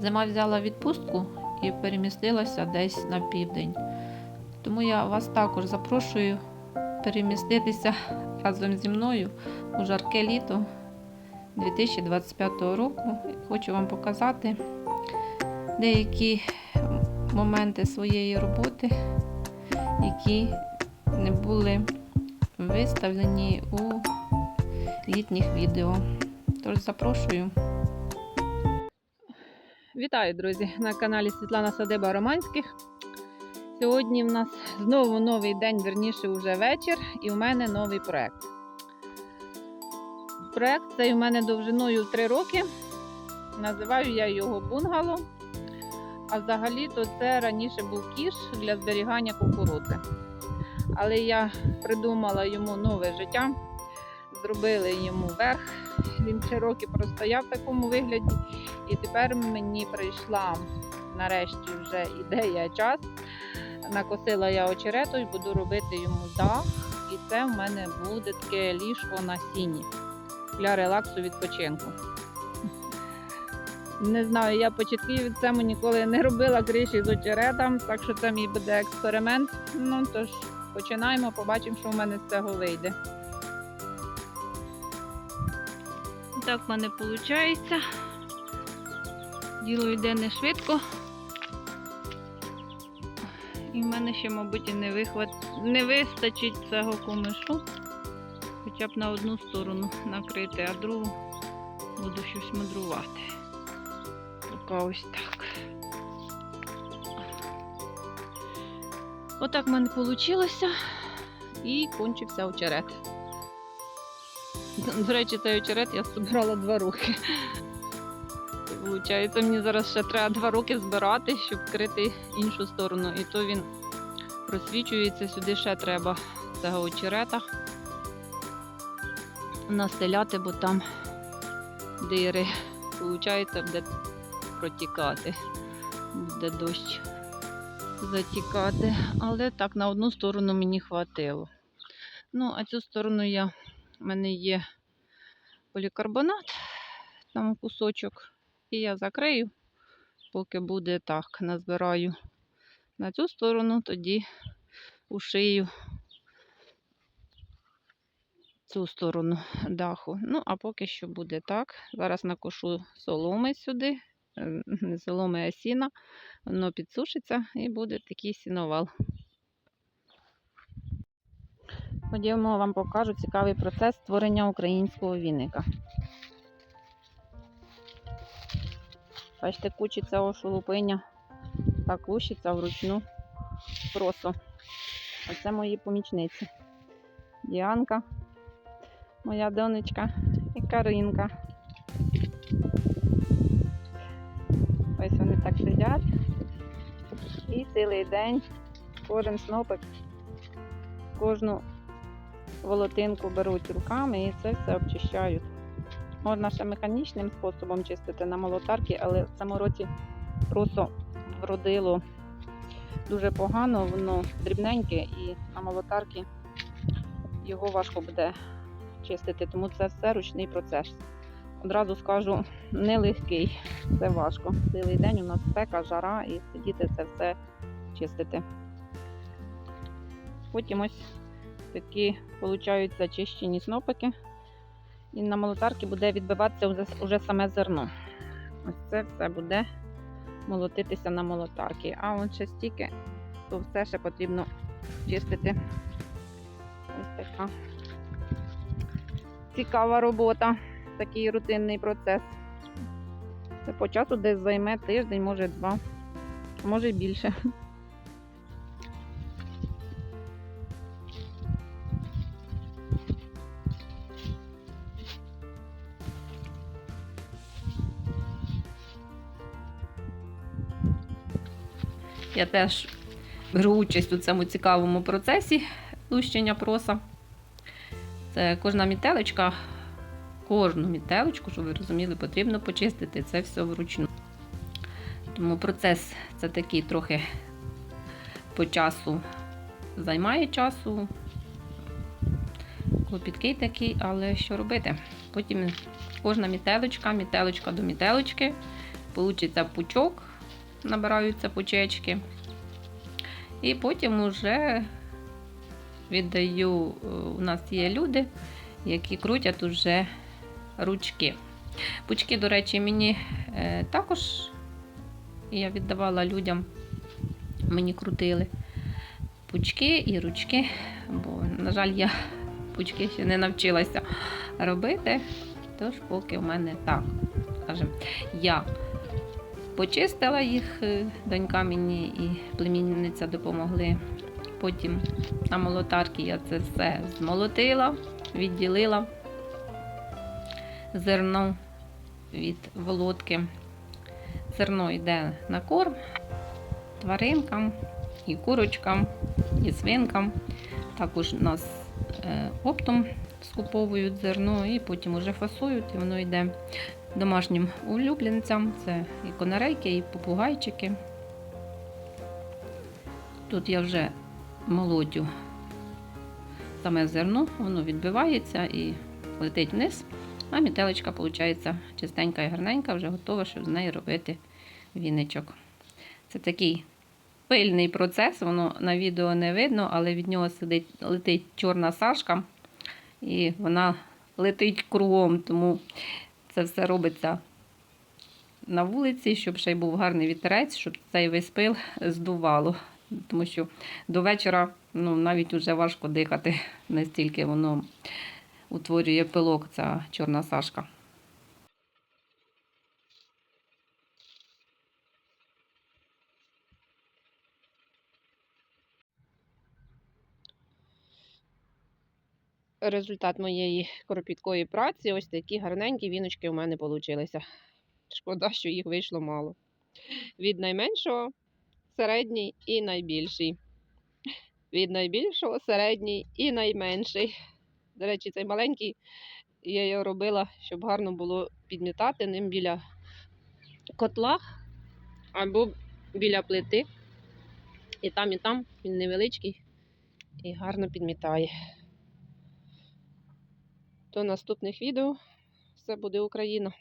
Зима взяла відпустку і перемістилася десь на південь. Тому я вас також запрошую переміститися разом зі мною у жарке літо 2025 року. Хочу вам показати деякі моменти своєї роботи, які не були виставлені у літніх відео. Тож запрошую. Вітаю, друзі, на каналі Світлана Садиба Романських. Сьогодні в нас знову новий день, верніше вже вечір, і в мене новий проект. Проект цей у мене довжиною 3 роки. Називаю я його бунгало. А взагалі-то це раніше був кіш для зберігання кукурудзи. Але я придумала йому нове життя. Зробили йому верх. Він 3 роки простояв в такому вигляді. І тепер мені прийшла нарешті вже ідея час. Накосила я очерету і буду робити йому дах. І це в мене буде таке ліжко на сіні для релаксу відпочинку. Не знаю, я початки від цьому ніколи не робила криші з очеретом, так що це мій буде експеримент. Ну тож починаємо, побачимо, що в мене з цього вийде. Так в мене виходить. Діло йде не швидко. І в мене ще, мабуть, не, вихват... не вистачить цього комишу. Хоча б на одну сторону накрити, а другу буду щось мудрувати. Поки ось так. Отак в мене вийшло. І кончився очерет. До речі, цей очерет я збирала два роки. Виходить, мені зараз ще треба два роки збирати, щоб вкрити іншу сторону. І то він просвічується, сюди ще треба цього очерета настеляти, бо там дири. Виходить, буде протікати, буде дощ затікати. Але так, на одну сторону мені хватило. Ну, а цю сторону я, в мене є полікарбонат, там кусочок. І я закрию, поки буде так, назбираю на цю сторону, тоді ушию цю сторону даху. Ну, а поки що буде так. Зараз накошу соломи сюди, е, не соломи, а сіна, воно підсушиться і буде такий сіновал. Ходімо, вам покажу цікавий процес створення українського віника. Бачите, кучиться ошелупиня так лущиться вручну просо. Оце мої помічниці. Діанка, моя донечка і Каринка. Ось вони так сидять. І цілий день кожен снопик, кожну волотинку беруть руками і це все обчищають. Можна ще механічним способом чистити на молотарки, але в цьому році просто вродило дуже погано, воно дрібненьке і на молотарки його важко буде чистити, тому це все ручний процес. Одразу скажу, нелегкий, це важко. Цілий день у нас спека, жара і сидіти це все чистити. Потім ось такі получаються чищені снопики. І на молотарки буде відбиватися вже, саме зерно. Ось це все буде молотитися на молотарки. А от ще стільки, то все ще потрібно чистити. Ось така цікава робота, такий рутинний процес. Це по часу десь займе тиждень, може два, може більше. Я теж беру участь у цьому цікавому процесі лущення проса. Це кожна мітелечка, кожну мітелечку, щоб ви розуміли, потрібно почистити це все вручну. Тому процес це такий трохи по часу займає часу. Клопіткий такий, але що робити? Потім кожна мітелочка, мітелочка до мітелочки получиться пучок, набираються пучечки. І потім уже віддаю, е, у нас є люди, які крутять уже ручки. Пучки, до речі, мені е, також я віддавала людям, мені крутили пучки і ручки, бо, на жаль, я пучки ще не навчилася робити. Тож, поки в мене так, скажімо, я почистила їх, е, донька мені і племінниця допомогли. Потім на молотарці я це все змолотила, відділила зерно від володки. Зерно йде на корм тваринкам, і курочкам, і свинкам. Також у нас е, оптом скуповують зерно і потім уже фасують, і воно йде домашнім улюбленцям. Це і конарейки, і попугайчики. Тут я вже молотю саме зерно, воно відбивається і летить вниз. А мітелечка, виходить, чистенька і гарненька, вже готова, щоб з неї робити віничок. Це такий пильний процес, воно на відео не видно, але від нього сидить, летить чорна сашка, і вона летить кругом, тому це все робиться на вулиці, щоб ще й був гарний вітерець, щоб цей весь пил здувало. Тому що до вечора ну, навіть вже важко дихати, настільки воно утворює пилок, ця чорна сашка. Результат моєї кропіткої праці ось такі гарненькі віночки у мене вийшли. Шкода, що їх вийшло мало. Від найменшого середній і найбільший. Від найбільшого середній і найменший. До речі, цей маленький я його робила, щоб гарно було підмітати ним біля котла або біля плити. І там, і там він невеличкий і гарно підмітає. До наступних відео. Все буде Україна!